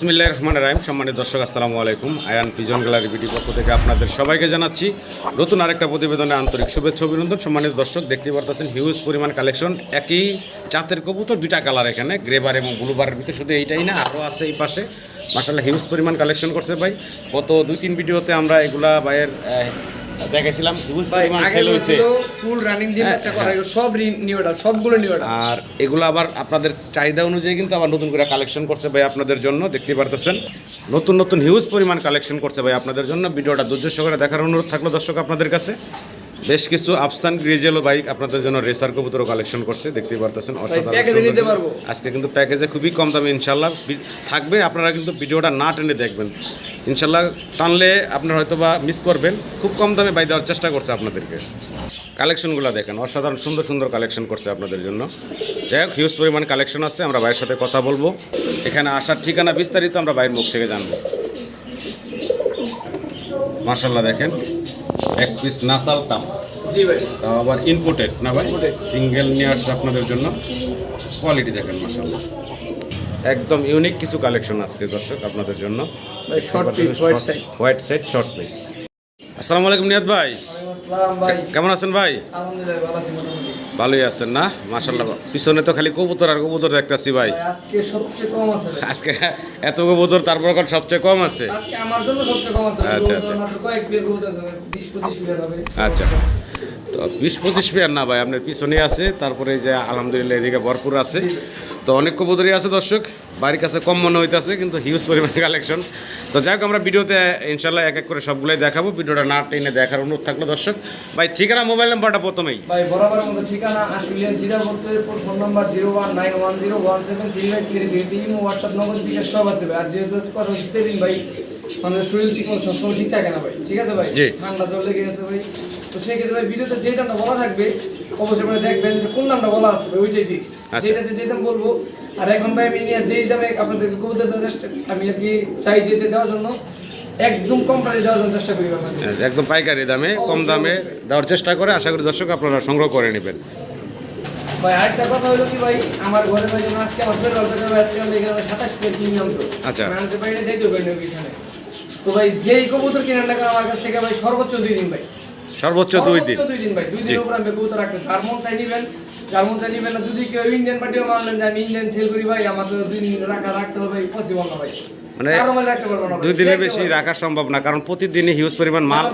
বিসমিল্লাহির রহমানির রহিম। সম্মানিত দর্শক, আসসালামু আলাইকুম। আয়ান পিজন গ্যালারি বিডি পক্ষ থেকে আপনাদের সবাইকে জানাচ্ছি নতুন আরেকটা প্রতিবেদনে আন্তরিক শুভেচ্ছা, অভিনন্দন। সম্মানিত দর্শক দেখতে পারতেছেন হিউজ পরিমাণ কালেকশন একই জাতের কবুতর, দুইটা কালার এখানে গ্রেবার এবং ব্লুবারের ভিতরে শুধু এইটাই না আরও আছে এই পাশে। মাসাল্লাহ হিউজ পরিমাণ কালেকশন করছে ভাই। গত দুই, তিন ভিডিওতে আমরা এগুলা ভাইয়ের দেখেছিলাম হিউজ পরিমাণ সেল হয়েছে। ফুল রানিং দিয়ে বাচ্চা করা সব নিউ সবগুলো নিউ আর এগুলো আবার আপনাদের চাহিদা অনুযায়ী কিন্তু আবার নতুন করে কালেকশন করছে ভাই আপনাদের জন্য দেখতে পারতেছেন। নতুন নতুন হিউজ পরিমাণ কালেকশন করছে ভাই আপনাদের জন্য। ভিডিওটা ধৈর্য সহকারে দেখার অনুরোধ থাকল দর্শক আপনাদের কাছে। বেশ কিছু আফসান গ্রিজেলো বাইক আপনাদের জন্য রেসার কবুতরও কালেকশন করছে দেখতে পারতেছেন অসাধারণ। আজকে কিন্তু প্যাকেজে খুবই কম দামে ইনশাল্লাহ থাকবে আপনারা কিন্তু ভিডিওটা না টেনে দেখবেন। ইনশাল্লাহ টানলে আপনারা হয়তো বা মিস করবেন। খুব কম দামে বাই দেওয়ার চেষ্টা করছে আপনাদেরকে। কালেকশনগুলো দেখেন অসাধারণ সুন্দর সুন্দর কালেকশন করছে আপনাদের জন্য। যাই হোক হিউজ পরিমাণ কালেকশন আছে আমরা ভাইয়ের সাথে কথা বলব। এখানে আসার ঠিকানা বিস্তারিত আমরা ভাইয়ের মুখ থেকে জানব। মার্শাল্লাহ দেখেন। এক পিস নাসাল টাম জি ভাই। তাও আবার ইনপুটেড না ভাই? সিঙ্গেল নিয়ে আসছে আপনাদের জন্য। কোয়ালিটি দেখেন মাসাল্লাহ একদম ইউনিক কিছু কালেকশন আজকে দর্শক আপনাদের জন্য। হোয়াইট সেট শর্ট পিস আসসালামু আলাইকুম নিয়াদ ভাই। ভাই। কেমন আছেন ভাই? আলহামদুলিল্লাহ ভালো আছি মোটামুটি। ভালোই আছেন না? মাসাল্লাহ পিছনে তো খালি কবুতর আর কবুতর দেখতেছি ভাই। ভাই, আজকে সবচেয়ে কম আছে আজকে এত কবুতর তারপর এখন সবচেয়ে কম আছে? আজকে আমার জন্য সবচেয়ে কম আছে। আচ্ছা, আচ্ছা। মাত্র কয়েক হবে। আচ্ছা। তো বিশ পঁচিশ পেয়ার না ভাই আপনার পিছনে আছে তারপরে যে আলহামদুলিল্লাহ এদিকে ভরপুর আছে। তো অনেক কবুতরই আছে দর্শক বাড়ির কাছে কম মনে হইতেছে কিন্তু হিউজ পরিমাণে কালেকশন তো যাই হোক আমরা ভিডিওতে ইনশাল্লাহ এক এক করে সবগুলোই দেখাবো ভিডিওটা না টেনে দেখার অনুরোধ থাকল দর্শক। ভাই ঠিকানা মোবাইল নাম্বারটা প্রথমেই। ভাই বরাবর মতো ঠিকানা জিরা phone number zero one nine one zero one seven three three WhatsApp bKash সব আছে ভাই। আর যেহেতু কথা দিন ভাই আমাদের শরীর ঠিক সবসময় ঠিক থাকে না ভাই। ঠিক আছে ভাই? ঠান্ডা জল লেগে গেছে ভাই। তো সেই ক্ষেত্রে ভিডিওতে যে দামটা বলা থাকবে অবশ্যই করে দেখবেন যে কোন দামটা বলা আছে ভাই ওইটাই ফিক্স আচ্ছা। যেটাতে যে দাম বলব আর এখন ভাই আমি নিয়ে যেই দামে আপনাদেরকে কবুতর দেওয়ার চেষ্টা আমি আর কি চাই যেতে দেওয়ার জন্য একদম কম প্রাইসে দেওয়ার জন্য চেষ্টা করি আপনাদের। একদম পাইকারি দামে কম দামে দেওয়ার চেষ্টা করে আশা করি দর্শক আপনারা সংগ্রহ করে নেবেন। ভাই আরেকটা কথা হলো কি ভাই আমার ঘরে ভাই যেন আজকে আমার পেট্রোল টাকা আজকে আমি এখানে সাতাশ প্লেট কিনে আনতো আচ্ছা। আমি আনতে পারি না যাইতেও পারি না ওইখানে। তো ভাই যেই কবুতর কেনার টাকা আমার কাছ থেকে ভাই সর্বোচ্চ দুই দিন ভাই। সর্বোচ্চ দুই দিন। সর্বোচ্চ দুই দিন ভাই দুই দিনের উপর আমি কবুতর রাখতে যার মন চাই নিবেন যার মন চাই নিবেন না যদি কেউ ইন্ডিয়ান পার্টিও মানলেন যে আমি ইন্ডিয়ান সেল করি ভাই আমার দুই দিন রাখা রাখতে হবে পসিবল না ভাই। মানে কারও রাখতে পারব না ভাই। দুই দিনের বেশি রাখা সম্ভব না কারণ প্রতিদিনই হিউজ পরিমাণ মাল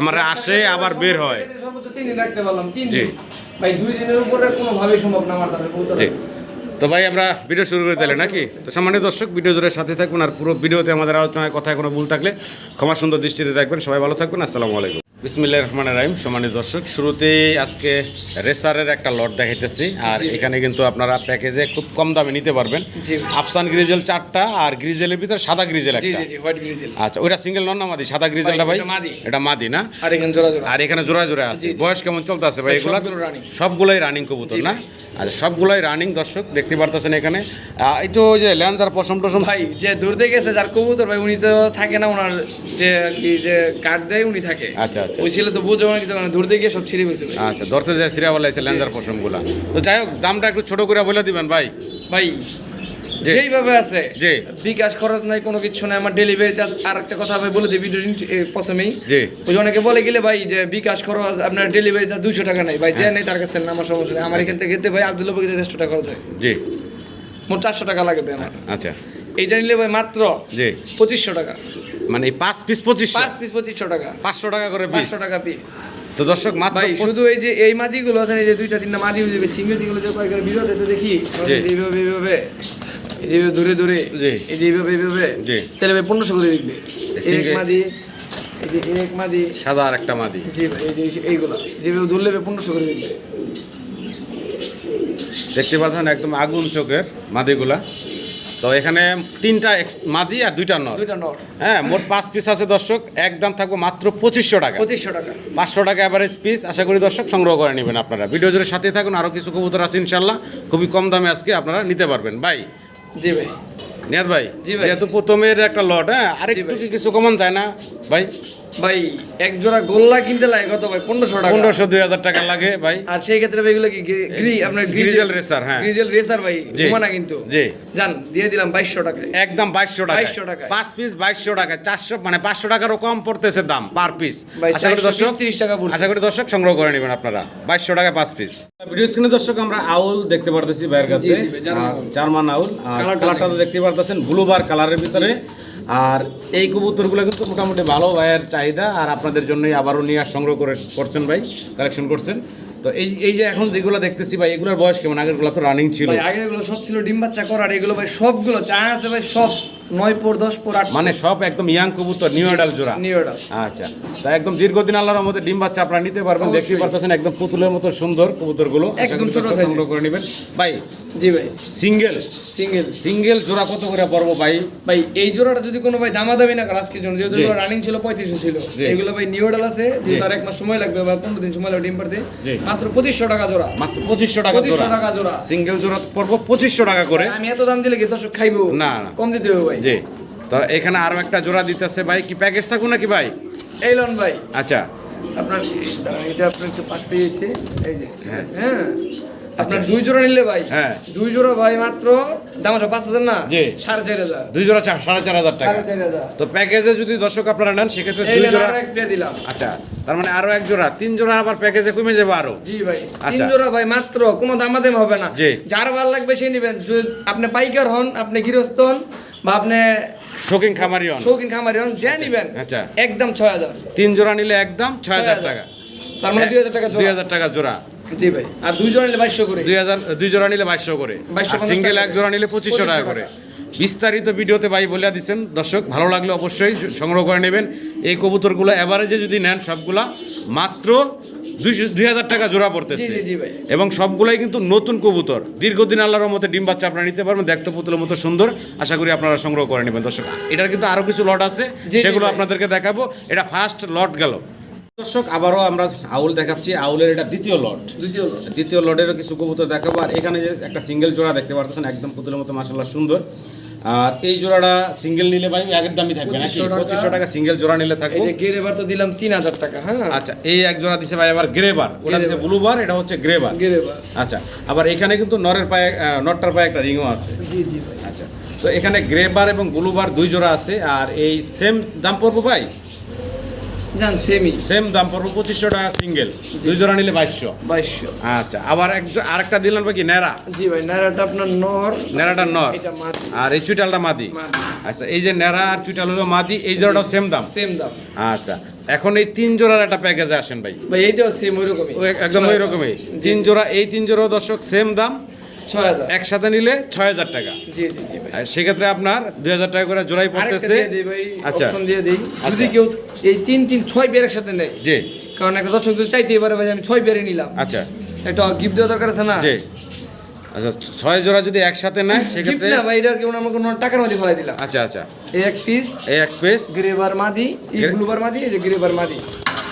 আমার আসে আবার বের হয়। সর্বোচ্চ তিন দিন রাখতে পারলাম তিন দিন। ভাই দুই দিনের উপরে কোনোভাবেই সম্ভব না আমার দ্বারা কবুতর তো ভাই আমরা ভিডিও শুরু করে দিলে নাকি? তো সম্মানিত দর্শক ভিডিও জুড়ে সাথে থাকবেন আর পুরো ভিডিওতে আমাদের আলোচনায় কথায় কোনো ভুল থাকলে ক্ষমা সুন্দর দৃষ্টিতে দেখবেন। সবাই ভালো থাকবেন আসসালামু আলাইকুম। বিসমিল্লাহ রহমান রাহিম সম্মানিত দর্শক। শুরুতেই আজকে রেসারের একটা লট দেখাইতেছি আর এখানে কিন্তু আপনারা প্যাকেজে খুব কম দামে নিতে পারবেন। আফসান গ্রিজেল চারটা আর গ্রিজেলের ভিতরে সাদা গ্রিজেল একটা। আচ্ছা ওইটা সিঙ্গেল নন না মাদি? সাদা গ্রিজেলটা ভাই এটা মাদি। না? আর এখানে জোড়া জোড়া। আছে। বয়স কেমন চলতে আছে ভাই এগুলা সবগুলো running। রানিং কবুতর না? আর সবগুলাই রানিং দর্শক দেখতে পারতেছেন এখানে। একটু ওই যে ল্যান্সার পশম টসম ভাই যে দূর থেকে গেছে যার কবুতর ভাই উনি তো থাকে না ওনার যে কি যে কার্ড দেয় উনি থাকে। আচ্ছা আচ্ছা। ওই ছেলে তো বুঝে না কিছু না দূর গিয়ে সব ছিঁড়ে গেছে আচ্ছা ধরতে যায় সিরিয়াওয়ালা এসে ল্যান্সার পশমগুলা। তো যাই হোক দামটা একটু ছোট করে বলে দিবেন ভাই। ভাই। যেইভাবে আছে জি। বিকাশ খরচ নাই কোনো কিছু নাই আমার ডেলিভারি চার্জ আর একটা কথা ভাই বলে দিই ভিডিও প্রথমেই। জি। ওই যে অনেকে বলে গেলে ভাই যে বিকাশ খরচ আপনার ডেলিভারি চার্জ দুশো টাকা নাই। ভাই যে নেই তার কাছে আমার সমস্যা নেই। আমার এখান থেকে খেতে ভাই আব্দুল্লাহ বকিতে দেড়শো টাকা খরচ হয়। জি। মোট চারশো টাকা লাগবে আমার। আচ্ছা। এইটা নিলে ভাই মাত্র জি। পঁচিশশো টাকা। মানে পাঁচ পিস পঁচিশশো। পাঁচ পিস পঁচিশশো টাকা। পাঁচশো টাকা করে পিস পাঁচশো টাকা পিস তো দর্শক মাত্র শুধু এই যে এই মাদিগুলো আছে এই যে দুইটা তিনটা মাদি যে সিঙ্গেল সিঙ্গেল যে কয়েকবার ভিডিও দিতে দেখি। এইভাবে এইভাবে এইভাবে দূরে দূরে। এই যে এইভাবে এইভাবে। তাহলে ভাই পনেরোশো করে বিকবে। এক মাদি এই যে এক মাদি। সাদা আর একটা মাদি। জি ভাই এই যে এইগুলো। যেভাবে ধরলে পনেরোশো করে বিকবে। দেখতে পাচ্ছেন একদম আগুন চোখের মাদিগুলা। তো এখানে তিনটা মাদি আর দুইটা নর। হ্যাঁ মোট পাঁচ পিস আছে দর্শক। একদম থাকব মাত্র পঁচিশশো টাকা। পঁচিশশো টাকা। পাঁচশো টাকা অ্যাভারেজ পিস আশা করি দর্শক সংগ্রহ করে নেবেন আপনারা। ভিডিও জোরের সাথে থাকুন। আরও কিছু কবুতর আছে ইনশাল্লাহ। খুবই কম দামে আজকে আপনারা নিতে পারবেন। বাই। জি ভাই। নিয়াদ ভাই যেহেতু প্রথমের একটা লট হ্যাঁ আরেকটু ভাই। কি কিছু কমন যায় না? ভাই? ভাই এক জোড়া গোল্লা কিনতে লাগে কত ভাই? পনেরোশো টাকা। পনেরোশো দুই হাজার টাকা লাগে ভাই। আর সেই ক্ষেত্রে ভাই এগুলো কি গ্রি- আপনার গ্রিজেল রেসার হ্যাঁ। গ্রিজেল রেসার ভাই ঘুমানা কিন্তু। জি। জান দিয়ে দিলাম বাইশশো টাকায়। একদম বাইশশো টাকা 2200 টাকায়। পাঁচ পিস বাইশশো টাকা চারশো মানে পাঁচশো টাকারও কম পড়তেছে দাম পার পিস আশা করি 420 দর্শক 30 টাকা আশা করি দর্শক সংগ্রহ করে নেবেন আপনারা। বাইশশো টাকা পাঁচ পিস ভিডিও স্ক্রিনে দর্শক আমরা আউল দেখতে পারতেছি ভাইয়ের কাছে। German owl. কালারটা দেখতে ব্লু বার কালারের ভিতরে। আর এই কবুতরগুলো কিন্তু মোটামুটি ভালো ভাইয়ের চাহিদা, আর আপনাদের জন্যই আবারও নিয়ে সংগ্রহ করে করছেন ভাই কালেকশন করছেন। তো এই এই যে এখন যেগুলো দেখতেছি ভাই এগুলোর বয়স কেমন? আগেরগুলো তো রানিং ছিল। ভাই আগেরগুলো সব ছিল ডিম বাচ্চা করার এগুলো ভাই সবগুলো চা আছে ভাই সব নয় পর দশ পর আট মানে সব একদম ইয়াং কবুতর নিউ এডাল জোড়া। নিউ এটা আচ্ছা তা একদম দীর্ঘদিন আল্লাহর মধ্যে ডিম বাচ্চা আপনারা নিতে পারবেন দেখতে পারতেছেন একদম পুতুলের মতো সুন্দর কবুতরগুলো। একদম ছোট সংগ্রহ করে নেবেন। ভাই জি ভাই। সিঙ্গেল সিঙ্গেল সিঙ্গেল জোড়া কত করে পড়ব ভাই? ভাই এই জোড়াটা যদি কোনো ভাই দামাদামি না করে আজকের জন্য যেহেতু রানিং ছিল পঁয়ত্রিশশো ছিল। এগুলো ভাই নিউডাল আছে যেহেতু আর এক মাস সময় লাগবে বা পনেরো দিন সময় লাগবে ডিম পারতে। মাত্র পঁচিশশো টাকা জোড়া। মাত্র পঁচিশশো টাকা পঁচিশশো টাকা জোড়া। সিঙ্গেল জোড়া পড়ব পঁচিশশো টাকা করে। আমি এত দাম দিলে কি দর্শক খাইবো? না, না। কম দিতে হবে ভাই। জি। তো এখানে আরও একটা জোড়া দিতেছে ভাই কি প্যাকেজ থাকুন নাকি ভাই? এই লন ভাই। আচ্ছা। আপনার এটা আপনার একটু পাঠিয়েছে এই যে হ্যাঁ। আপনার দুই জোড়া নিলে ভাই হ্যাঁ। দুই জোড়া ভাই মাত্র দাম আছে পাঁচ হাজার না? জি। সাড়ে চার হাজার। দুই জোড়া সাড়ে চার হাজার টাকা। সাড়ে চার হাজার। তো প্যাকেজে যদি দর্শক আপনারা নেন সেক্ষেত্রে দুই জোড়া আরও এক দিলাম। আচ্ছা তার মানে আরও এক জোড়া। তিন জোড়া আবার প্যাকেজে কমে যাবে আরও। জি ভাই তিন আচ্ছা। জোড়া ভাই মাত্র কোনো দামাদাম হবে না। যার ভালো লাগবে সে নেবেন। আপনি পাইকার হন আপনি গৃহস্থ হন বা আপনি শৌখিন খামারি হন। শৌখিন খামারি হন যে নিবেন আচ্ছা। একদম ছয় হাজার। তিন জোড়া নিলে একদম ছয় হাজার টাকা। তার মানে দুই হাজার টাকা দুই হাজার টাকা জোড়া। জি ভাই। আর দুই জোড়া নিলে বাইশশো করে। দুই হাজার দুই জোড়া নিলে বাইশশো করে। আর সিঙ্গেল এক জোড়া নিলে পঁচিশশো টাকা করে। বিস্তারিত ভিডিওতে ভাই বলে দিচ্ছেন দর্শক ভালো লাগলে অবশ্যই সংগ্রহ করে নেবেন। এই কবুতরগুলো এভারেজে যদি নেন সবগুলা মাত্র দুই হাজার টাকা জোড়া পড়তেছে। এবং সবগুলাই কিন্তু নতুন কবুতর। দীর্ঘদিন আল্লাহর মতো ডিম বাচ্চা আপনারা নিতে পারবেন। দেখতে পুতুলের মতো সুন্দর। আশা করি আপনারা সংগ্রহ করে নেবেন। দর্শক এটার কিন্তু আরও কিছু লট আছে। সেগুলো আপনাদেরকে দেখাবো। এটা ফার্স্ট লট গেল। দর্শক আবারও আমরা আউল দেখাচ্ছি আউলের এটা দ্বিতীয় লট। দ্বিতীয় lot। দ্বিতীয় লটেরও কিছু কবুতর দেখাবো আর এখানে যে একটা সিঙ্গেল জোড়া দেখতে পারতেছেন একদম পুতুলের মতো মাসাল্লাহ সুন্দর। আর এই জোড়াটা সিঙ্গেল নিলে ভাই আগের দামই থাকবে নাকি? 2500 টাকা। পঁচিশশো টাকা সিঙ্গেল জোড়া নিলে থাকব। যে তো দিলাম তিন হাজার টাকা হ্যাঁ? আচ্ছা এই এক জোড়া দিছে ভাই আবার গ্রেবার ওটা দিছে Grey ব্লু বার এটা হচ্ছে গ্রেবার গের এবার আচ্ছা আবার এখানে কিন্তু নরের পায়ে নটটার পায়ে একটা রিংও আছে। জি জি ভাই। আচ্ছা তো এখানে গ্রে বার এবং ব্লু বার দুই জোড়া আছে আর এই সেম দাম পড়ব ভাই? জান সেমি সেম দাম পড়ব পঁচিশশো টাকা সিঙ্গেল দুই জোড়া নিলে বাইশশো। বাইশশো। আচ্ছা আবার এক আরেকটা দিলেন ভাই কি? জি ভাই নাইরাটা আপনার নর। ন্যাড়াটা নর। আর এই চুইটালটা মাদি। আচ্ছা এই যে ন্যাড়া আর চুইটাল হলো মাদি এই জোড়াটাও সেম দাম? সেম দাম। আচ্ছা এখন এই তিন জোড়ার একটা প্যাকেজে আসেন ভাই। ভাই এইটাও সেম ওই রকমই একদম ওই রকমই তিন জোড়া এই তিন জোড়া দর্শক সেম দাম। একসাথে নিলে ছয় হাজার টাকা। সেক্ষেত্রে আপনার দুই হাজার টাকা করে জোড়াই পড়তেছে। আচ্ছা। দিই। যদি আচ্ছা। কেউ এই তিন তিন ছয় পেয়ারের সাথে নেয় জি। কারণ একটা দর্শক যদি চাইতে পারে ভাই আমি ছয় পেয়ারে নিলাম। আচ্ছা। একটা গিফট দেওয়া দরকার আছে না? জি। আচ্ছা ছয় জোড়া যদি একসাথে নেয় সেক্ষেত্রে না ভাই এটা কেমন আমার কোনো টাকার মধ্যে ফেলাই দিলাম। আচ্ছা আচ্ছা। এই এক পিস এক পিস গ্রেবার মাদি এই মাদি এই যে গ্রেবার মাদি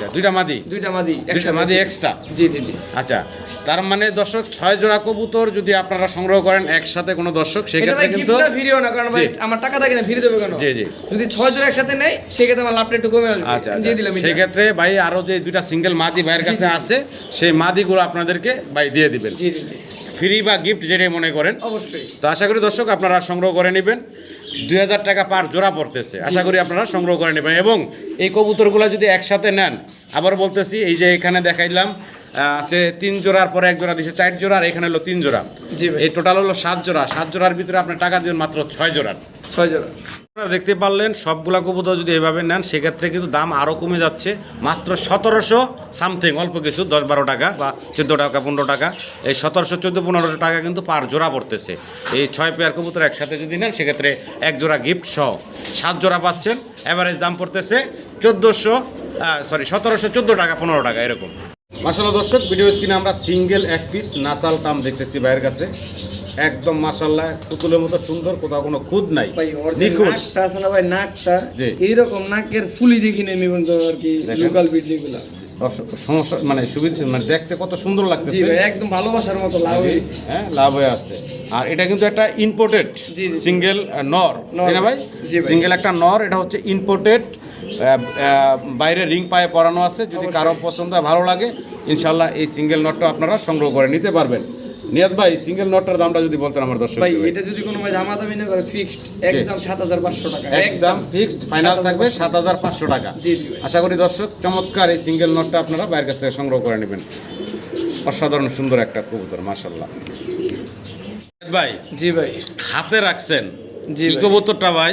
আচ্ছা দুইটা মাদি? দুইটা মাদি দুইটা মাদি এক্সট্রা জি জি জি। আচ্ছা তার মানে দর্শক ছয় জোড়া কবুতর যদি আপনারা সংগ্রহ করেন একসাথে কোনো দর্শক সেক্ষেত্রে ভাই কিন্তু ফিরিও না কারণ আমার টাকা থাকে না ফিরে দেবে কেন? জি, জি। যদি ছয় জোড়া একসাথে নেয় সেক্ষেত্রে আমার লাভটা একটু কমে আসবে। আচ্ছা দিয়ে দিলাম আচ্ছা এটা। সেই ক্ষেত্রে ভাই আরও যে দুইটা সিঙ্গেল মাদি ভাইয়ের কাছে আছে সেই মাদিগুলো আপনাদেরকে ভাই দিয়ে দিবেন। জি জি ফ্রি বা গিফট যেটাই মনে করেন। অবশ্যই। তো আশা করি দর্শক আপনারা সংগ্রহ করে নেবেন। দুই হাজার টাকা পার জোড়া পড়তেছে। আশা করি আপনারা সংগ্রহ করে নেবেন। এবং এই কবুতরগুলো যদি একসাথে নেন আবার বলতেছি এই যে এখানে দেখাইলাম আছে তিন জোড়ার পরে এক জোড়া দিছে চার জোড়া আর এখানে হলো তিন জোড়া। এই টোটাল হলো সাত জোড়া। সাত জোড়ার ভিতরে আপনার টাকা দিবেন মাত্র ছয় জোড়ার। ছয় জোড়া। আপনারা দেখতে পারলেন, সবগুলা কবুতর যদি এভাবে নেন, সেক্ষেত্রে কিন্তু দাম আরও কমে যাচ্ছে। মাত্র সতেরোশো সামথিং, অল্প কিছু দশ বারো টাকা বা চোদ্দ টাকা, পনেরো টাকা। এই সতেরোশো চোদ্দ, পনেরো টাকা কিন্তু পার জোড়া পড়তেছে। এই ছয় পেয়ার কবুতর একসাথে যদি নেন, সেক্ষেত্রে এক জোড়া গিফট সহ সাত জোড়া পাচ্ছেন। অ্যাভারেজ দাম পড়তেছে চোদ্দোশো সরি সতেরোশো চোদ্দ টাকা, পনেরো টাকা, এরকম। মাসাল্লাহ দর্শক ভিডিও স্ক্রিনে আমরা সিঙ্গেল এক পিস নাসাল কাম দেখতেছি ভাইয়ের কাছে। একদম মাসাল্লাহ পুতুলের মতো সুন্দর কোথাও কোনো খুদ নাই। ভাই নিখুঁত। নাকটা ভাই নাকটা এইরকম নাকের ফুলি দেখি নেই আর কি লোকাল বিট যেগুলা। সমস্যা মানে সুবিধা মানে দেখতে কত সুন্দর লাগতেছে। একদম ভালোবাসার মতো লাভ হয়েছে। হ্যাঁ লাভ হয়ে আছে। আর এটা কিন্তু একটা ইম্পোর্টেড। সিঙ্গেল নর। তাই না ভাই। সিঙ্গেল একটা নর এটা হচ্ছে ইম্পোর্টেড বাইরে রিং পায়ে পরানো আছে যদি কারও পছন্দ হয় ভালো লাগে ইনশাল্লাহ এই সিঙ্গেল নটটা আপনারা সংগ্রহ করে নিতে পারবেন। নিয়াদ ভাই সিঙ্গেল নটটার দামটা যদি বলতেন আমার দর্শক ভাই এটা যদি কোনো ভাই দামাদামি না করে ফিক্সড একদম সাত হাজার পাঁচশো টাকা একদম ফিক্সড ফাইনাল থাকবে সাত হাজার পাঁচশো টাকা। জি, জি আশা করি দর্শক চমৎকার এই সিঙ্গেল নটটা আপনারা বাইরের কাছ থেকে সংগ্রহ করে নেবেন। অসাধারণ সুন্দর একটা কবুতর মাশাল্লাহ ভাই জি ভাই। হাতে রাখছেন। জি কবুতরটা ভাই?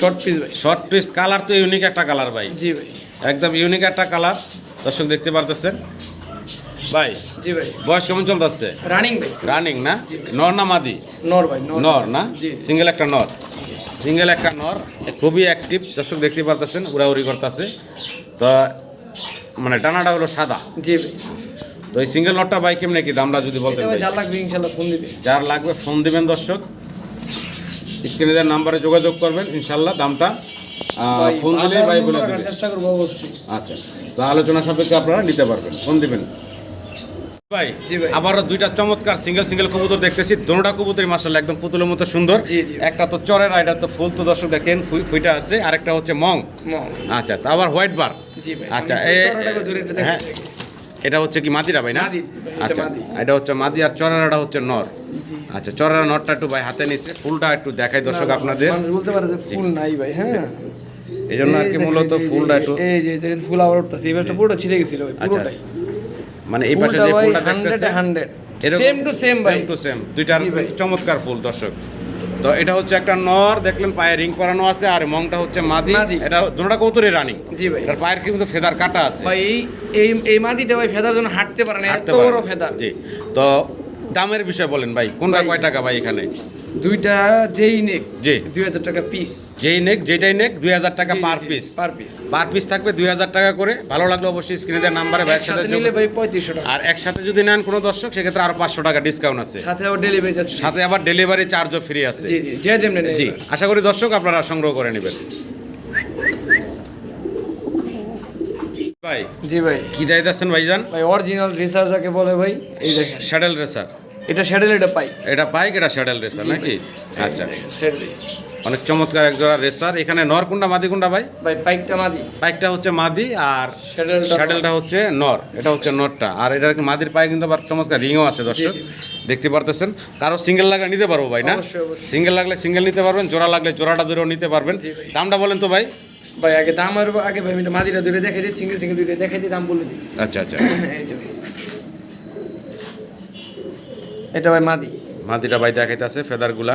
শর্ট পিস ভাই। শর্ট পিস কালার তো ইউনিক একটা কালার ভাই। জি ভাই। একদম ইউনিক একটা কালার দর্শক দেখতে পারতেছেন? ভাই জি ভাই। বয়স কেমন চলতেছে? রানিং ভাই। রানিং না? নর না মাদি? নর ভাই নর। না? সিঙ্গেল একটা নর। সিঙ্গেল একটা নর খুবই অ্যাক্টিভ দর্শক দেখতে পারতেছেন উড়াউড়ি করতেছে। তো মানে ডানাটা হলো সাদা। জি ভাই। তো এই সিঙ্গেল নটটা ভাই কেমনে কি দামটা যদি বলতে যার লাগবে ইনশাল্লাহ ফোন দিবে। যার লাগবে ফোন দিবেন দর্শক। স্ক্রিনে দেওয়ার নাম্বারে যোগাযোগ করবেন ইনশাল্লাহ দামটা ফোন বাজার ভাই বলে রাখার চেষ্টা করব অবশ্যই। আচ্ছা তো আলোচনা সাপেক্ষে আপনারা নিতে পারবেন ফোন দিবেন। ভাই আবারও দুইটা চমৎকার সিঙ্গেল সিঙ্গেল কবুতর দেখতেছি দোনোটা কবুতরই মাসাল্লাহ একদম পুতুলের মতো সুন্দর। একটা তো চরের আর এটা তো ফুল তো দর্শক দেখেন ফুইটা আছে আরেকটা হচ্ছে মং। আচ্ছা তা আবার হোয়াইট বার। আচ্ছা হ্যাঁ। এটা হচ্ছে কি মাদিরা ভাই না? আচ্ছা এটা হচ্ছে মাদি আর চরেরাটা হচ্ছে নর। আচ্ছা চরেরা নরটা একটু ভাই হাতে নিছে ফুলটা একটু দেখাই দর্শক আপনাদের। বলতে পারে যে ফুল নাই ভাই হ্যাঁ। এই জন্য আর কি মূলত ফুলটা একটু এই যে ফুল আবার উঠতেছে। এই পাশটা পুরোটা ছিঁড়ে গেছিল ভাই আচ্ছা পুরোটাই। আচ্ছা। মানে এই পাশে যে ফুলটা দেখতেছে হান্ড্রেড এরকম সেম টু সেম ভাই। সেম টু সেম দুইটার চমৎকার ফুল দর্শক। তো এটা হচ্ছে একটা নর দেখলেন পায়ে রিং করানো আছে আর মংটা হচ্ছে মাদি। এটা দুটোটা কৌতুরে রানিং জি ভাই। এটার পায়ের কিন্তু ফেদার কাটা আছে। ভাই এই এই মাদিটা ভাই ফেদার জন্য হাঁটতে পারে না এত বড়। ফেদার। জি। তো দামের বিষয় বলেন ভাই কোনটা কয় টাকা ভাই এখানে? দুইটা যেই নেক জি। দুই হাজার টাকা পিস যেই নেক যেটাই নেক দুই হাজার টাকা per piece per piece per piece থাকবে দুই হাজার টাকা করে। ভালো লাগলে অবশ্যই স্ক্রিনে দেওয়ার নাম্বারে ভাইয়ের সাথে নিলে ভাই পঁয়ত্রিশশো টাকা। আর একসাথে যদি নেন কোনো দর্শক সেক্ষেত্রে আরও পাঁচশো টাকা ডিসকাউন্ট আছে। সাথে আবার ডেলিভারি সাথে আবার ডেলিভারি চার্জও ফ্রি আছে। জি আশা করি দর্শক আপনারা সংগ্রহ করে নেবেন। ভাই জি ভাই। কি দায়িত্ব ভাইজান? ভাই অরিজিনাল রেসার যাকে বলে ভাই এই দেখেন। শ্যাডেল রেসার এটা শ্যাডেল এটা পাই এটা বাইক এটা শ্যাডেল রেসার নাকি? আচ্ছা। অনেক চমৎকার এক জোড়া রেসার এখানে নর কোনটা মাদি কোনটা ভাই? ভাই পাইকটা মাদি। পাইকটা হচ্ছে মাদি আর শ্যাডেলটা শ্যাডেলটা হচ্ছে নর। এটা হচ্ছে নরটা। আর এটার মাদির পায়ে কিন্তু আবার চমৎকার রিংও আছে দর্শক। দেখতে পারতেছেন? কারও সিঙ্গেল লাগলে নিতে পারব ভাই না। সিঙ্গেল লাগলে সিঙ্গেল নিতে পারবেন জোড়া লাগলে জোড়াটা ধরেও নিতে পারবেন। দামটা বলেন তো ভাই। ভাই আগে দাম আর আগে ভাই মাদিটা ধরে দেখে দিই সিঙ্গেল সিঙ্গেল দুটো দেখে দিই দাম বলে দিই। আচ্ছা আচ্ছা এই যে ভাই। এটা ভাই মাদি। মাদিটা ভাই দেখাইতেছে ফেদারগুলা।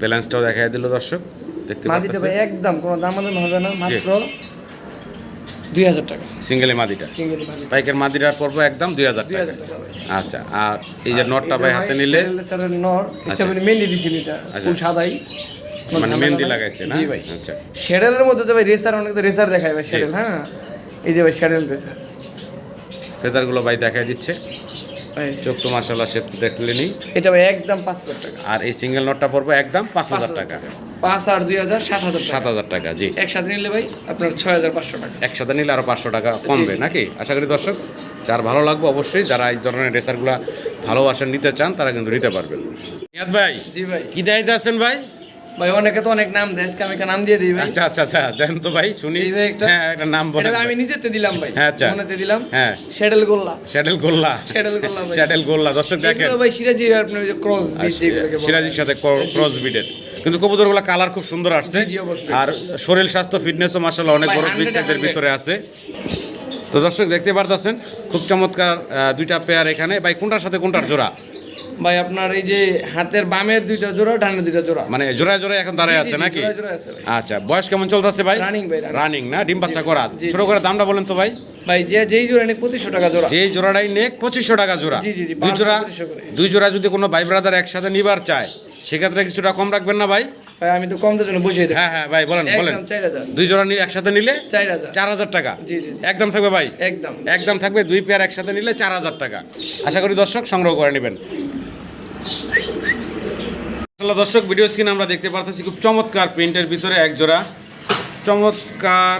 ব্যালেন্সটাও দেখাই দিল দর্শক দেখতে মাদিটা ভাই একদম কোনো দাম হবে না মাত্র দুই হাজার টাকা। সিঙ্গেলে মাদিটা? সিঙ্গেল মাদি বাইকের মাদিটার পড়ব একদম দুই হাজার দুই টাকা আচ্ছা আর এই যে নটটা ভাই হাতে নিলে? নর মেহেন্দি দিছিল এটা ফুল সাদাই। মানে মেহেন্দি লাগাইছে না? ভাই। আচ্ছা। শ্যাডেলের মধ্যে যে ভাই রেসার অনেক তো রেসার দেখায় ভাই শ্যাডেল হ্যাঁ? এই যে ভাই শ্যাডেল রেসার ফেদারগুলো ভাই দেখাই দিচ্ছে। চোখ তো মাসাল্লাহ সে দেখলেনি। এটা ভাই একদম পাঁচ হাজার টাকা। আর এই সিঙ্গেল নটটা পড়ব একদম পাঁচ হাজার টাকা। পাঁচ আর দুই হাজার সাত হাজার সাত টাকা হাজার টাকা জি। একসাথে নিলে ভাই আপনার ছয় হাজার পাঁচশো টাকা। একসাথে নিলে আরও পাঁচশো টাকা কমবে নাকি? আশা করি দর্শক যার ভালো লাগবে অবশ্যই যারা এই ধরনের রেসারগুলো ভালোবাসেন নিতে চান তারা কিন্তু নিতে পারবেন। নিয়াদ ভাই জি ভাই। কি দায়িত্বে আছেন ভাই? ভাই অনেকে তো অনেক নাম দেয় আজকে আমি একটা নাম দিয়ে দিই ভাই। আচ্ছা আচ্ছা আচ্ছা দেন তো ভাই শুনি। হ্যাঁ একটা নাম বলেন আমি নিজেতে দিলাম ভাই হ্যাঁ, আচ্ছা। মনেতে দিলাম। হ্যাঁ। শ্যাডেল গোল্লা। শ্যাডেল গোল্লা। শ্যাডেল গোল্লা ভাই। শ্যাডেল গোল্লা দর্শক দেখেন। ভাই সিরাজির আপনার ওই যে ক্রস বিট হয়। সিরাজির সাথে ক্রস বিডের কিন্তু কবুতরগুলো কালার খুব সুন্দর আসছে। আর শরীর স্বাস্থ্য ফিটনেসও মাসাল্লাহ অনেক বড় বিগ সাইজের ভিতরে আছে। তো দর্শক দেখতে পারতেছেন খুব চমৎকার দুইটা পেয়ার এখানে। ভাই কোনটার সাথে কোনটার জোড়া? ভাই আপনার এই যে হাতের বামের দুইটা জোড়া ডানের দুইটা জোড়া। মানে জোড়ায় জোড়ায় এখন দাঁড়ায় আছে নাকি? জোড়া জোড়া আচ্ছা বয়স কেমন চলতেছে ভাই? রানিং ভাই রানিং না? ডিম বাচ্চা করা। ছোট করে দামটা বলেন তো ভাই। ভাই যে যেই জোড়া নেই পঁচিশশো টাকা জোড়া। যেই জোড়াটাই নেক পঁচিশশো টাকা জোড়া। দুই জোড়া দুই জোড়া যদি কোনো ভাই ব্রাদার একসাথে নিবার চায় সেক্ষেত্রে কিছুটা কম রাখবেন না ভাই? ভাই আমি তো কমদের জন্য বসিয়ে হ্যাঁ হ্যাঁ ভাই বলেন বলেন। দুই জোড়া নিয়ে একসাথে নিলে চার হাজার। টাকা। জি, জি, জি। একদম থাকবে ভাই? একদম। একদম থাকবে দুই পেয়ার একসাথে নিলে চার হাজার টাকা। আশা করি দর্শক সংগ্রহ করে নেবেন। দর্শক ভিডিও স্ক্রিনে আমরা দেখতে পারতেছি খুব চমৎকার প্রিন্টের ভিতরে এক জোড়া চমৎকার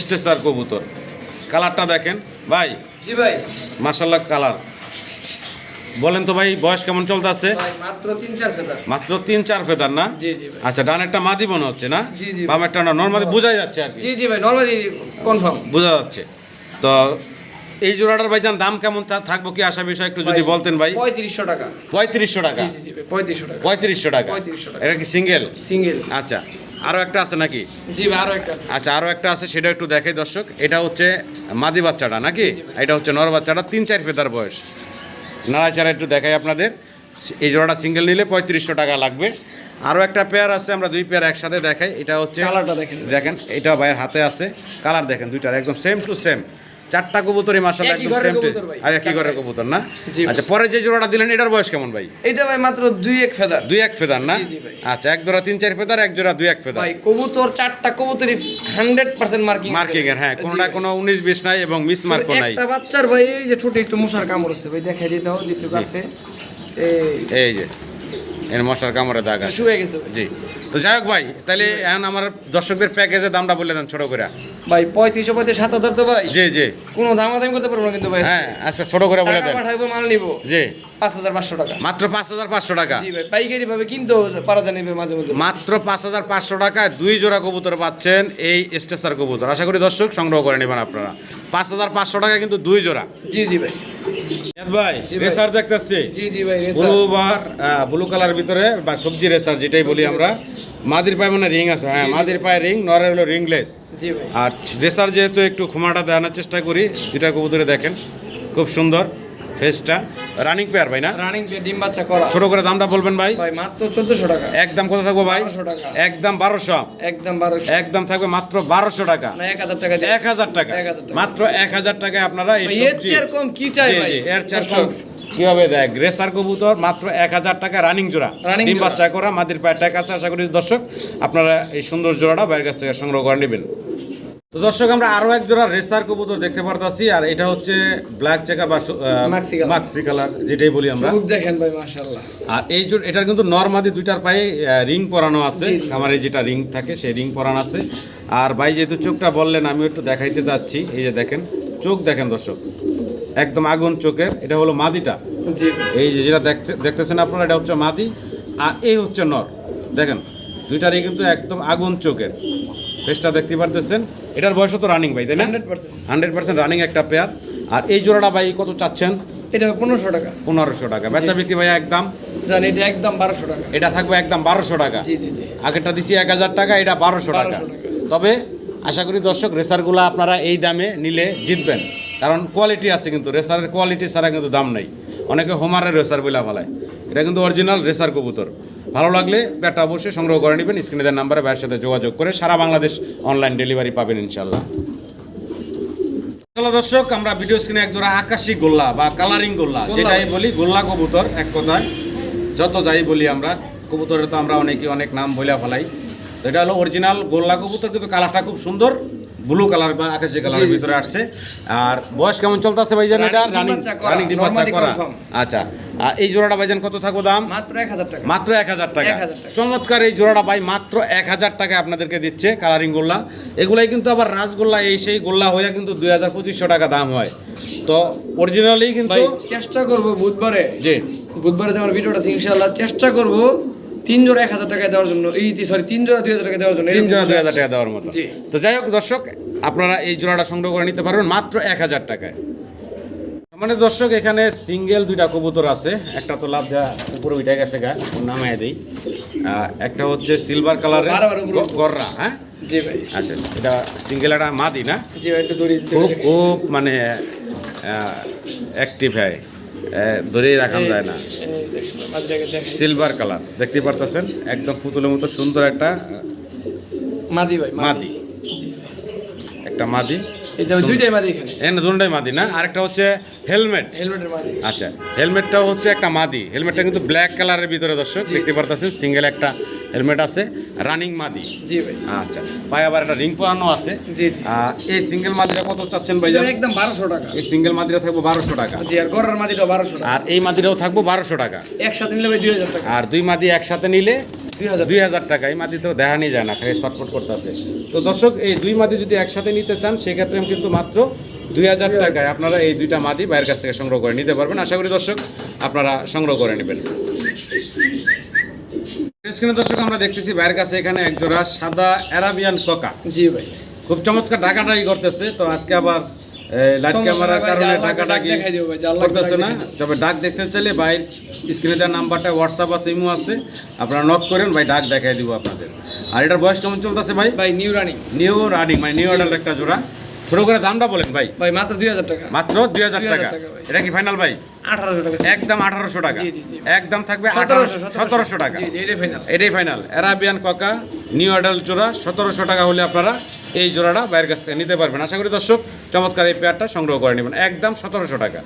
স্টেসার কবুতর। কালারটা দেখেন। ভাই জি ভাই। মার্শাল্লাহ কালার বলেন তো ভাই বয়স কেমন চলতে আছে? মাত্র তিন চার ফেদার। না? আচ্ছা ডানেরটা মাদি মনে হচ্ছে না। বামেরটা না? নর্মালি বোঝা যাচ্ছে আর কি। জি জি ভাই নর্মালি কনফার্ম বোঝা যাচ্ছে। তো এই জোড়াটার ভাইজান দাম কেমন থাকব কি আশা বিষয় একটু যদি বলতেন ভাই? পঁয়ত্রিশশো টাকা। পঁয়ত্রিশশো টাকা? পঁয়ত্রিশশো টাকা। পঁয়ত্রিশশো টাকা। এটা কি সিঙ্গেল? সিঙ্গেল। আচ্ছা আরও একটা আছে নাকি? জি ভাই আরও একটা আছে। আচ্ছা আরও একটা আছে সেটা একটু দেখে দর্শক। এটা হচ্ছে মাদি বাচ্চাটা নাকি? এটা হচ্ছে নর বাচ্চাটা তিন চার ফেদার বয়স। নাড়াচাড়া একটু দেখাই আপনাদের। এই জোড়াটা সিঙ্গেল নিলে পঁয়ত্রিশশো টাকা লাগবে। আরও একটা পেয়ার আছে আমরা দুই পেয়ার একসাথে দেখাই। এটা হচ্ছে কালারটা দেখেন। দেখেন এটা ভাইয়ের হাতে আছে। কালার দেখেন দুইটার একদম সেম টু সেম চারটা কবুতরই একই একদম সেম আর একই ঘরের কবুতর না? আচ্ছা পরে যে জোড়াটা দিলেন এটার বয়স কেমন ভাই? এটা ভাই মাত্র দুই এক ফেদার। দুই এক ফেদার না। আচ্ছা এক জোড়া তিন চার ফেদার এক জোড়া দুই এক ফেদার। ভাই কবুতর চারটা কবুতরই হান্ড্রেড পার্সেন্ট মার্কিং মার্কিং এর হ্যাঁ কোনোটা কোনো উনিশ বিশ নাই এবং মিস মার্কও নাই। একটা বাচ্চার ভাই এই যে ছোট একটু মশার কামড় আছে ভাই দেখাই দিতে হবে যেটুকু আছে। এই এই যে এর মশার কামড়ে দাগ আছে। শুয়ে গেছে জি। তো যাই হোক ভাই তাহলে এখন আমার দর্শকদের প্যাকেজের দামটা বলে দেন ছোট করে। ভাই পঁয়ত্রিশশো পঁয়ত্রিশ সাত হাজার তো ভাই। জি জি। কোনো দামাদামি করতে পারব না কিন্তু ভাই। হ্যাঁ আচ্ছা ছোট করে বলে দেন। মাল নিবো। জি। পাঁচ হাজার পাঁচশো টাকা। মাত্র পাঁচ হাজার পাঁচশো টাকা? জি ভাই পাইকারি ভাবে কিনতেও পারা যায় মাঝে মধ্যে। মাত্র পাঁচ হাজার পাঁচশো টাকায় দুই জোড়া কবুতর পাচ্ছেন এই স্টেসার কবুতর। আশা করি দর্শক সংগ্রহ করে নেবেন আপনারা। পাঁচ হাজার পাঁচশো টাকা কিন্তু দুই জোড়া। জি জি ভাই। ভাই রেসার দেখতেছি। জি জি ভাই ব্লু বার ব্লু কালার ভিতরে বা সবজি রেসার যেটাই বলি আমরা। মাদির পায়ে মানে রিং আছে। হ্যাঁ মাদির পায়ে রিং নরের হলো রিংলেস। আর রেসার যেহেতু একটু ক্ষমাটা দেওয়ানোর চেষ্টা করি দুটা কবুতরে দেখেন। খুব সুন্দর। ফেসটা। রানিং পেয়ার ভাই না? রানিং দিয়ে ডিম বাচ্চা করা। ছোট করে দামটা বলবেন ভাই। ভাই মাত্র চোদ্দশো টাকা। একদম কত থাকব ভাই? 1200 টাকা। একদম বারোশো। একদম বারোশো। একদম থাকবে মাত্র বারোশো টাকা। না এক হাজার টাকা দিয়ে। এক হাজার টাকা। 1000 টাকা। মাত্র এক হাজার টাকায় আপনারা এই ভাই, এর চেয়ে কম কি চাই ভাই? এর চার দর্শক, কীভাবে দেয় গ্রেসার কবুতর মাত্র এক হাজার টাকা রানিং জোড়া। ডিম বাচ্চা করা মাদির পায়ের টাকা আছে আশা করি দর্শক আপনারা এই সুন্দর জোড়াটা বাইরের কাছ থেকে সংগ্রহ করে নেবেন। তো দর্শক আমরা আরও এক জোড়া রেসার কবুতর দেখতে পারতাছি আর এটা হচ্ছে ব্ল্যাক চেকার বা মাক্সি কালার যেটাই বলি আমরা। চোখ দেখেন ভাই মাশাআল্লাহ। আর এই জোড় এটার কিন্তু নর্মাদি দুইটার পায়ে রিং পরানো আছে। এই যেটা রিং থাকে সেই রিং পরানো আছে। আর ভাই যেহেতু চোখটা বললেন আমি একটু দেখাইতে যাচ্ছি। এই যে দেখেন চোখ দেখেন দর্শক। একদম আগুন চোখের এটা হলো মাদিটা। জি। এই যে যেটা দেখতে দেখতেছেন আপনারা এটা হচ্ছে মাদি আর এই হচ্ছে নর। দেখেন দুইটারই কিন্তু একদম আগুন চোখের। ফেসটা দেখতে পারতেছেন। এটার বয়স তো রানিং ভাই তাই না? Hundred percent. রানিং একটা পেয়ার আর এই জোড়াটা ভাই কত চাচ্ছেন? এটা পনেরোশো টাকা। পনেরোশো টাকা। বেচা বিক্রি ভাই একদম? জানি এটা একদম বারোশো টাকা। এটা থাকবে একদম বারোশো টাকা। জি জি জি। আগেরটা দিছি এক হাজার টাকা এটা বারোশো টাকা। 1200 টাকা। তবে আশা করি দর্শক রেসারগুলো আপনারা এই দামে নিলে জিতবেন। কারণ কোয়ালিটি আছে কিন্তু রেসারের কোয়ালিটি ছাড়া কিন্তু দাম নেই। অনেকে হোমারের রেসার বইলা ফেলায়। এটা কিন্তু অরিজিনাল রেসার কবুতর। ভালো লাগলে ব্যাটটা অবশ্যই সংগ্রহ করে নেবেন। স্ক্রিনে দেওয়ার নাম্বারে ভাইয়ের সাথে যোগাযোগ করে সারা বাংলাদেশ অনলাইন ডেলিভারি পাবেন ইনশাল্লাহ হ্যালো দর্শক আমরা ভিডিও স্ক্রিনে একজোড়া আকাশি গোল্লা বা কালারিং গোল্লা গোল্লা যেটাই বলি। গোল্লা কবুতর এক কথায়। যত যাই বলি আমরা কবুতরের তো আমরা অনেকে অনেক নাম বইলা ফেলাই। তো এটা হলো অরিজিনাল গোল্লা কবুতর কিন্তু কালারটা খুব সুন্দর। ব্লু কালার বা আকাশি কালারের ভিতরে আসছে। আর বয়স কেমন চলতেছে ভাইজান এটা? রানিং রানিং ডিম বাচ্চা করা। আচ্ছা। আর এই জোড়াটা ভাইজান কত থাকব দাম? মাত্র এক হাজার টাকা। মাত্র এক হাজার টাকা। 1000 টাকা। চমৎকার এই জোড়াটা ভাই মাত্র এক হাজার টাকা আপনাদেরকে দিচ্ছে কালারিং গোল্লা। এগুলাই কিন্তু আবার রাসগোল্লা এই সেই গোল্লা হয়ে কিন্তু দুই হাজার পঁচিশশো টাকা দাম হয়। তো অরিজিনালি কিন্তু চেষ্টা করব বুধবারে। জি। বুধবারে যে আমার ভিডিওটা আছে ইনশাআল্লাহ চেষ্টা করব। তিন জোড়া এক হাজার টাকা দেওয়ার জন্য এই সরি তিন জোড়া দুই হাজার টাকা দেওয়ার জন্য তিন জোড়া দুই হাজার টাকা দেওয়ার মতো। তো যাই হোক দর্শক আপনারা এই জোড়াটা সংগ্রহ করে নিতে পারবেন মাত্র এক হাজার টাকায়। মানে দর্শক এখানে সিঙ্গেল দুইটা কবুতর আছে। একটা তো লাভ দেওয়া উপরে উঠে গেছে গা নামায় দিই। একটা হচ্ছে সিলভার কালারের গররা হ্যাঁ? জি ভাই। আচ্ছা এটা সিঙ্গেল একটা মাদি না? জি ভাই একটু দড়ি খুব খুব মানে অ্যাক্টিভ হয়। ধরেই রাখা যায় না। সিলভার কালার দেখতে পারতেছেন? একদম পুতুলের মতো সুন্দর একটা মাদি ভাই মাদি। একটা মাদি। দুটাই না? আরেকটা হচ্ছে হেলমেট। আচ্ছা হেলমেটটাও হচ্ছে একটা মাদি। হেলমেটটা কিন্তু ব্ল্যাক কালারের ভিতরে দর্শক দেখতে পারতেছেন সিঙ্গেল একটা হেলমেট আছে। রানিং মাদি জি ভাই। আচ্ছা। পায়ে আবার একটা রিং পরানো আছে। জি জি। এই সিঙ্গেল মাদিটা কত চাচ্ছেন ভাই? একদম বারোশো টাকা। এই সিঙ্গেল মাদিটা থাকব বারোশো টাকা। জি আর গড়ার মাদিটা বারোশো টাকা। আর এই মাদিটাও থাকব বারোশো টাকা। একসাথে নিলে ভাই দুই হাজার টাকা। আর দুই মাদি একসাথে নিলে দুই হাজার টাকা। এই মাদি তো দেখা নিয়ে যায় না খালি শর্টফট করতেছে। তো দর্শক এই দুই মাদি যদি একসাথে নিতে চান সেক্ষেত্রে কিন্তু মাত্র দুই হাজার টাকায় আপনারা এই দুইটা মাদি বাইরের কাছ থেকে সংগ্রহ করে নিতে পারবেন। আশা করি দর্শক আপনারা সংগ্রহ করে নেবেন। স্ক্রিনে দর্শক আমরা দেখতেছি বাইরের কাছে এখানে এক জোড়া সাদা অ্যারাবিয়ান ককা জি ভাই। খুব চমৎকার করতেছে তো আজকে আবার লাইট ক্যামেরার কারণে যা লাগবে ডাক করতেছে না? তবে দেখতে চাইলে ভাই স্ক্রিনে দেওয়ার নাম্বারটা হোয়াটসঅ্যাপ আছে ইমো আছে আপনারা নক করেন ভাই ডাক দেখাই দিব আপনাদের। আর এটার বয়স কেমন চলতেছে ভাই? ভাই নিউ রানিং নিউ রানিং মানে নিউ অর্ডার একটা জোড়া। ছোট করে দামটা বলেন ভাই। ভাই মাত্র দুই হাজার টাকা। মাত্র দুই হাজার টাকা। এটা কি ফাইনাল ভাই? আঠারোশো টাকা। একদম আঠারোশো টাকা। একদম থাকবে সতেরোশো টাকা। এটাই ফাইনাল এটাই অ্যারাবিয়ান ককা নিউ অ্যাডাল জোড়া সতেরোশো টাকা হলে আপনারা এই জোড়াটা বাইরের কাছ থেকে নিতে পারবেন। আশা করি দর্শক চমৎকার এই পেয়ারটা সংগ্রহ করে নেবেন। একদম সতেরোশো টাকা।